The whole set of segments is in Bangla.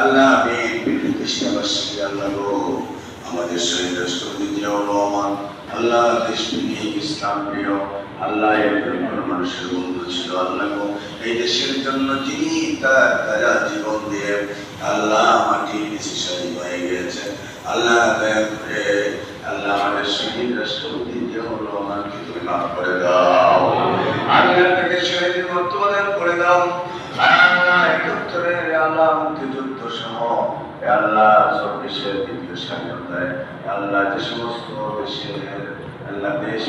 আল্লাহ আমি রহমান মানুষের বন্ধু আল্লাহ এই দেশের জন্য যিনি তার জীবন দিয়ে আল্লাহ মাটির হয়ে গিয়েছে আল্লাহ আল্লাহ আমাদের শহীদ রাষ্ট্রপতি জিয়াউর রহমানকে তুমি মাফ করে দাও। আল্লাহ থেকে শহীদের মর্যাদা করে দাও। আল্লাহ একাত্তরের আল্লাহ আল্লাহ যে সমস্ত আল্লাহ দেশ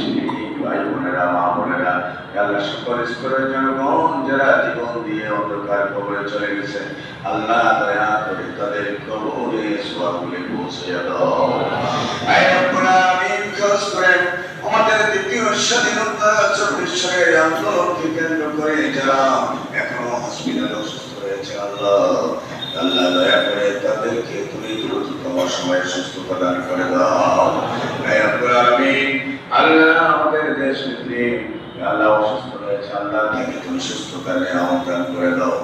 ভাই বোনেরা, মা বোনেরা আল্লাহ সকল স্তরের জনগণ যারা জীবন দিয়ে অন্ধকার কবরে চলে গেছে, আল্লাহ দয়া করে তাদের কবরে সোয়াগুলি পৌঁছে দাও আয় রব্বুল আলামিন খাস করে আমাদের দ্বিতীয় স্বাধীনতা চব্বিশ সালের আন্দোলনকে কেন্দ্র করে যারা এখনও হসপিটালে অসুস্থ রয়েছে। আল্লাহ আল্লাহ দয়া করে তাদেরকে তুমি দ্রুততম সময়ে সুস্থ প্রদান করে দাও। আলামিন, আল্লাহ আমাদের দেশ আল্লাহ অসুস্থ রয়েছে, আল্লাহ তাকে তুমি সুস্থতার আমন্ত্রণ করে দাও।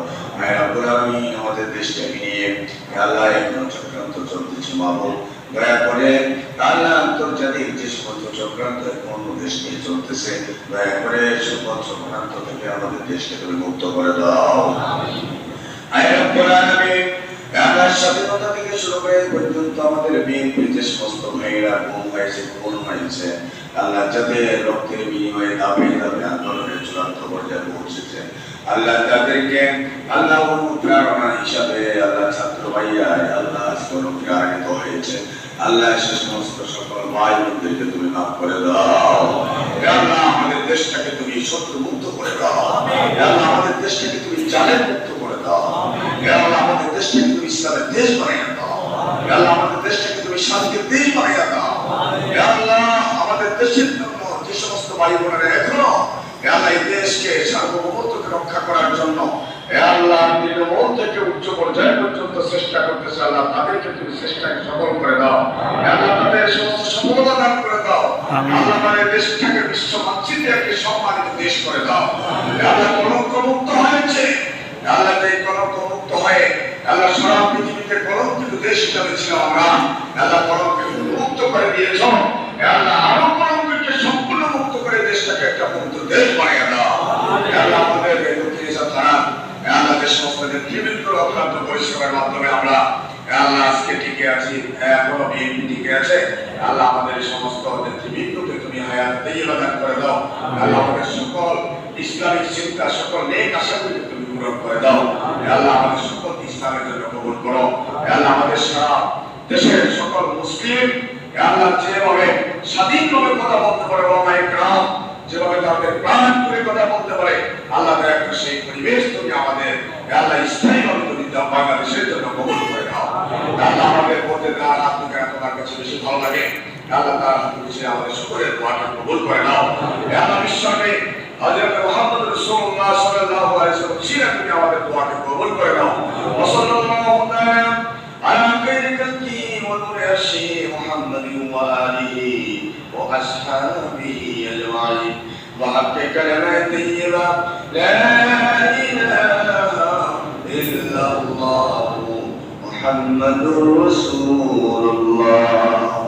আলামিন, আমাদের দেশটাকে নিয়ে আল্লাহ এখন চক্রান্ত চলতেছে মাহবুব দয়া করে আল্লাহ আন্তর্জাতিক যে সমস্ত চক্রান্ত অন্য দেশ নিয়ে চলতেছে, দয়া করে সকল চক্রান্ত থেকে আমাদের দেশকে তুমি মুক্ত করে দাও। আল্লাহ চূড়ান্ত পৌঁছেছে, আল্লাহ তাদেরকে আল্লাহ অনুপ্রেরণা হিসাবে আল্লাহ ছাত্র ভাইয়া আল্লাহ আজকে অনুপ্রেরণিত হয়েছে। আল্লাহ সে সমস্ত সকল ভাই বোনদেরকে তুমি মাফ করে দাও। আল্লাহ, আমাদের দেশটাকে তুমি শত্রু মুক্ত করে দাও। আল্লাহ, আমাদের দেশটাকে তুমি জালের মুক্ত করে দাও। আল্লাহ, আমাদের দেশটাকে তুমি ইসলামের দেশ বানিয়ে দাও। আল্লাহ, আমাদের দেশটাকে তুমি শান্তির দেশ বানিয়ে দাও হে আল্লাহ আমাদের দেশের জন্য যে সমস্ত ভাই বোনেরা এখনও হে আল্লাহ এই দেশকে সার্বভৌমত্বকে রক্ষা করার জন্য হে আল্লাহ নির্মল থেকে উচ্চ পর্যায় পর্যন্ত চেষ্টা করতেছে আল্লাহ তাদেরকে তুমি সফল করে দাও। আল্লাহ তাদের সমস্ত সফলতা দান করে দাও। আল্লাহ তাদের দেশটাকে বিশ্ব মানচিত্রে একটি সম্মানিত দেশ করে দাও। আল্লাহ কলঙ্ক মুক্ত হয়েছে। আল্লাহ এই কলঙ্ক মুক্ত হয়ে আল্লাহ সারা পৃথিবীতে কলঙ্কিত দেশ হিসাবে ছিল আমরা আল্লাহ কলঙ্কে মুক্ত করে দিয়েছ হে আল্লাহ আরও কলঙ্ককে সম্পূর্ণ মুক্ত করে দেশটাকে একটা মুক্ত দেশ বানিয়ে দাও হে আল্লাহ আমাদের এই দক্ষিণ এশিয়া থানা হে আল্লাহ যে সমস্ত নেতৃবৃন্দ অক্লান্ত পরিশ্রমের মাধ্যমে আমরা আল্লাহ আজকে টিকে আছি এখনও বিএনপি টিকে আছে। আল্লাহ আমাদের সমস্ত নেতৃবৃন্দকে তুমি হায়াত দিয়ে দান করে দাও। আল্লাহ আমাদের সকল ইসলামিক চিন্তা সকল নেক আশাগুলিকে তুমি পূরণ করে দাও। আল্লাহ আমাদের সকল ইসলামের জন্য কবুল করো। আল্লাহ আমাদের সারা দেশের সকল মুসলিম আল্লাহ যেভাবে স্বাধীনভাবে কথা বলতে পারে ওলামায়ে কেরাম যেভাবে তাদের প্রাণ করে কথা বলতে পারে আল্লাহ দয়া করে সেই পরিবেশ তুমি আমাদের আল্লাহ স্থায়ীভাবে আল্লাহ তার হাত থেকে আমাদের সকলের দোয়াকে কবুল করে নাও হে আল্লাহ বিশ্বকে হযরত মুহাম্মদ রাসূলুল্লাহ সাল্লাল্লাহু আলাইহি ওয়াসাল্লাম সিরা তুমি আমাদের দোয়াকে কবুল করে নাও ওয়া সাল্লাল্লাহু তাআলা على خير خلقه ونور عرشه محمد وآله وأصحابه أجمعين وحق كلمة طيبة لا إله إلا الله محمد رسول الله